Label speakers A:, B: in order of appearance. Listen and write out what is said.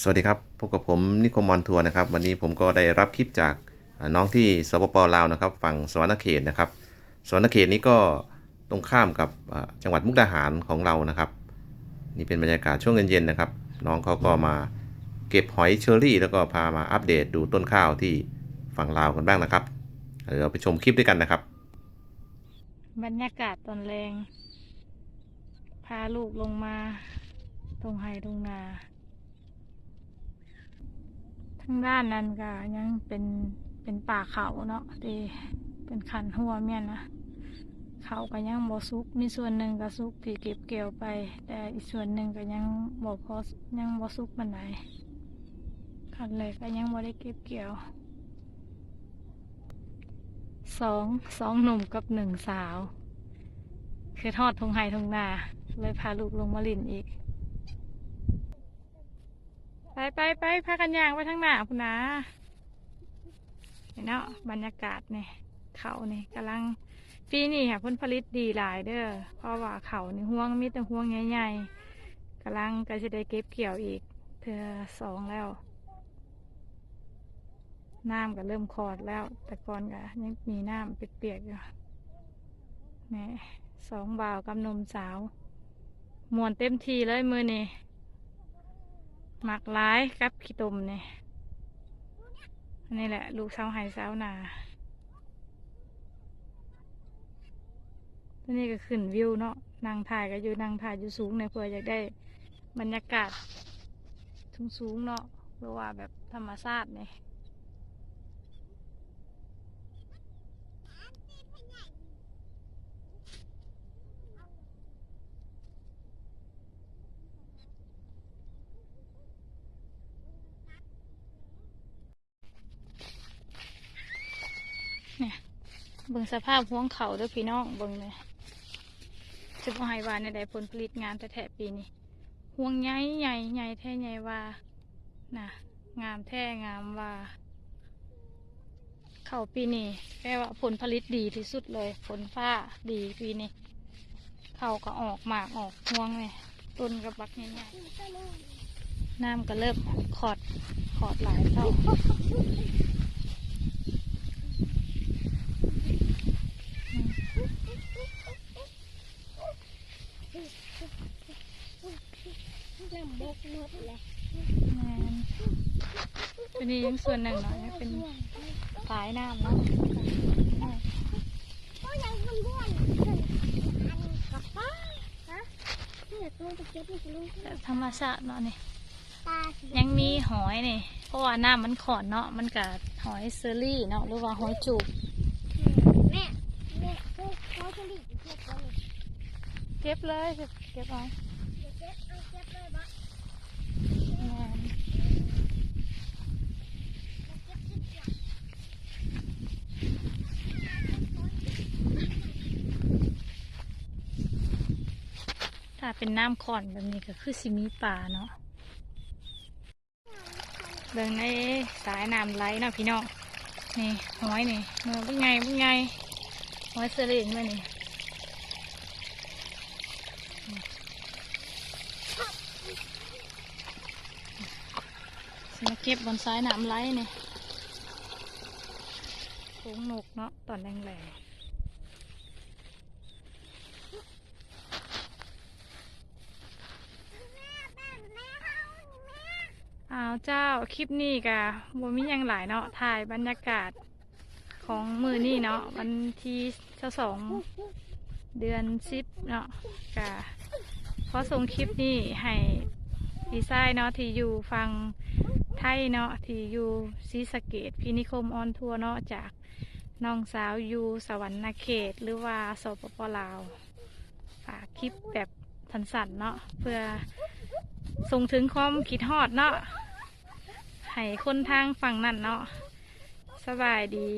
A: สวัสดีครับ พบกับผมนิคมมอนทัวร์นะครับ วันนี้ผมก็ได้รับคลิปจากน้องที่สปปลาวนะครับ ฝั่งสวรรณเขตนะครับ สวรรณเขตนี้ก็ตรงข้ามกับจังหวัดมุกดาหารของเรานะครับ นี่เป็นบรรยากาศช่วงเย็นๆนะครับ น้องเขาก็มาเก็บหอยเชอรี่ แล้วก็พามาอัปเดตดูต้นข้าวที่ฝั่งลาวกันบ้างนะครับเดี๋ยวเราไปชมคลิปด้วยกันนะครับ
B: บรรยากาศตอนแรง พาลูกลงมา ตรงไฮตรงนา ทั้งด้านนั้นก็ยังเป็นเป็นป่าเขาเนาะที่เป็นขันหัวเมียนนะเขาก็ยังบ่สุก มีส่วนหนึ่งก็สุกที่เก็บเกี่ยวไป แต่อีกส่วนหนึ่งก็ยังบ่พอยังบ่สุกปานใดขันเลยก็ยังบ่ได้เก็บเกี่ยวสองสองหนุ่มกับหนึ่งสาว คือทอดทงไฮทงนา เลยพาลูกลงมาลินอีก ไปไปไปพากันย่างไปทางหน้าพุ่นนะเห็นเนาะบรรยากาศเนี่ยเขาเนี่ยกำลังปีนี้ค่ะผลผลิตดีหลายเด้อเพราะว่าเขานี่ห่วงมีแต่ห่วงใหญ่ๆกำลังก็จะได้เก็บเกี่ยวอีกเทือสองแล้วน้ำก็เริ่มคอดแล้ว แต่ก่อนก็ยังมีน้ำเปียกๆอยู่นี่สองบ่าวกับนมสาวมวนเต็มทีเลยมือนี่ หมักร้ายกับขี้ตมเนี่ยนี่แหละ ลูกสาวไห้สาวนาตัวนี้ก็ขึ้นวิวเนาะนางถ่ายก็อยู่นางถ่ายอยู่สูงในยเพื่ออยากได้บรรยากาศสูงๆเนาะหรือว่าแบบธรรมชาติเนี่ย เนี่ยเบิ่งสภาพห่วงเขาด้วยพี่น้องเบิ่งเลยจะบ่ให้ว่าในใดผลผลิตงานแท้ๆปีนี้ห่วงใหญ่ใหญ่ใหญ่แท้ใหญ่ว่าน่ะ งามแท้งามว่า เข่าปีนี้แปลว่าผลผลิตดีที่สุดเลยผลฟ้าดีปีนี้เข่าก็ออกหมากออกห่วงเลยต้นกระบักใหญ่ๆน้ำก็เริ่มขอดขอดหลายเท่า
C: น้ำ บกหมดเลย
B: แม่นเป็นนี้ยังส่วนหนึ่งเนาะยังเป็นฝายน้ำเนาะ
C: ก็ยังมันบ้วนอันกับป้าฮะเนี่ยตัวจะเก็บนี่จะรู้
B: แต่ธรรมชาติเนาะนี่
C: ตาสี
B: ยังมีหอยนี่เพราะว่าน้ำมันขอนเนาะมันกับหอยเซอรี่เนาะหรือว่าหอยจูบ
C: แม่แม่พวกเขาจะรีบเก็บไว้
B: เก็บเลยเก็บเอา
C: เดี๋ยวเก็บเอา
B: ถ้าเป็นน้ำขอนแบบนี้ก็คือสิมีป่าเนาะเบิ่งในสายน้ำไหลเนาะพี่น้องนี่หอยนี่เมื่อเป็นไงเป็นไงหอยเซอรี่เมื่อนี่ สิมา เก็บบนซ้ายน้ำไหลเนี่ยโค้งนกเนาะตอนแรงๆอ้าวเจ้าคลิปนี้กะบ่มียังหลายเนาะถ่ายบรรยากาศของมือนี่เนาะวันที่เช้าสองเดือนสิบเนาะกะขอส่งคลิปนี้ให้พี่ชายเนาะที่อยู่ฟัง ไทยเนาะที่อยู่ศรีสะเกดพินิคมออนทัวร์เนาะจากน้องสาวอยู่สวรรณเขตหรือว่าสปปลาวฝากคลิปแบบทันสันเนาะเพื่อส่งถึงความคิดฮอดเนาะให้คนทางฝั่งนั่นเนาะสบายดี